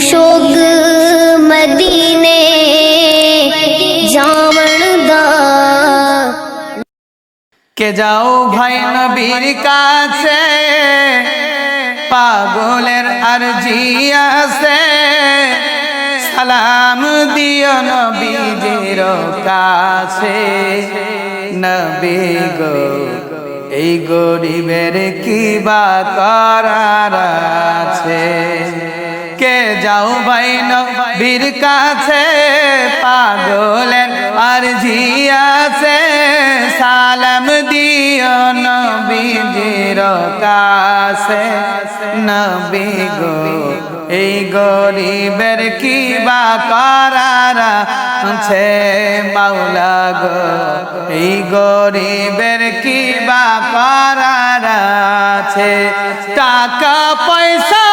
शोग मदीने जावण दा। के যাও ভাই নবীর কাছে, পাগলের আরজি আছে। সালাম দিও নবীজির কাছে। নবী গো, এই গরিবের কি বা করার আছে। কে যাও ভাই নবীর কাছে? পাগলের আর আছে। সালাম দিও নবীজির কাছে। নবী গো, এই গরিবের কি বা করার আছে মাওলা গো। এই গরিবের কি বা করার আছে। টাকা পয়সা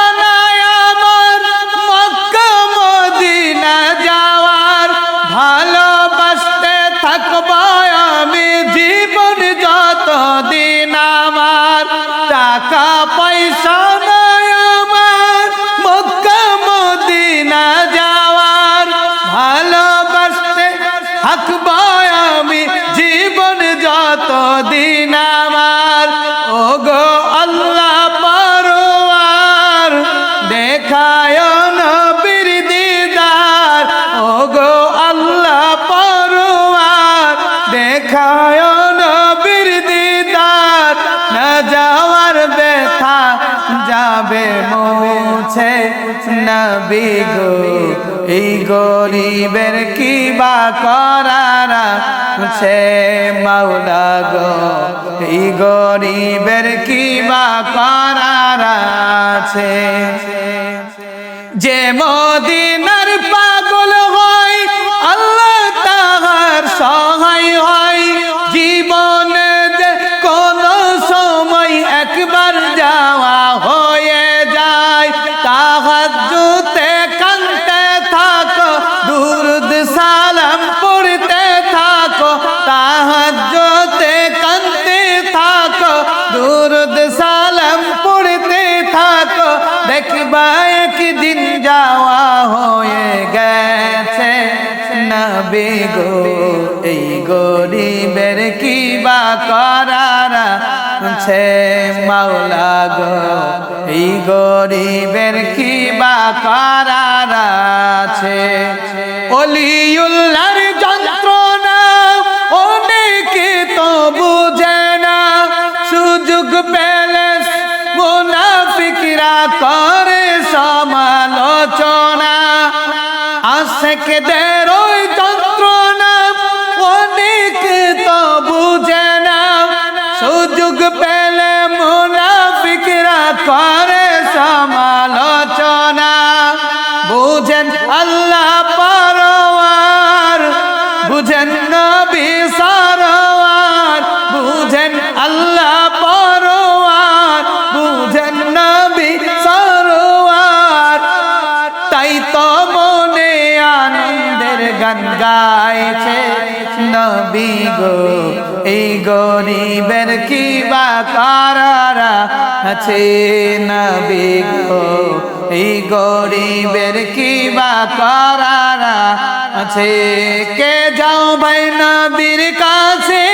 যাবে মুছে নবী গো। এই গরিবের কি বা করার আছে মাওলা গো। এই গরিবের কি বা করার আছে। যে মদিনার দেখবা একদিন যাওয়া হয়ে গেছে। নবী গো, এই গরিবের কি বা করার আছে মাওলা গো। এই গরিবের কি বা করার আছে। আশেকদের ওই যন্ত্রণা অনেক তো বুঝে না। সুযোগ পেলে মুনাফিকরা করে সমালোচনা। বুঝেন আল্লাহ গান গাইছে নবী গো, এই গরিবের কি বা করার আছে নবী গো, এই গরিবের কি বা করার আছে। কে যাও ভাই নবীর কাছে,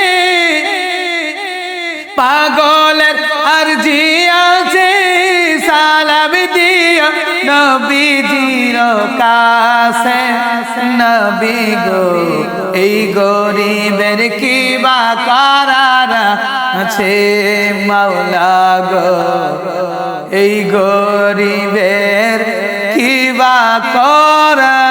পাগলের আর আছে, সালাম দিও নবীজির কাছে। নবী গো, এই গরিবের কি বা করার আছে মাওলা গো। এই গরিবের কি বা করার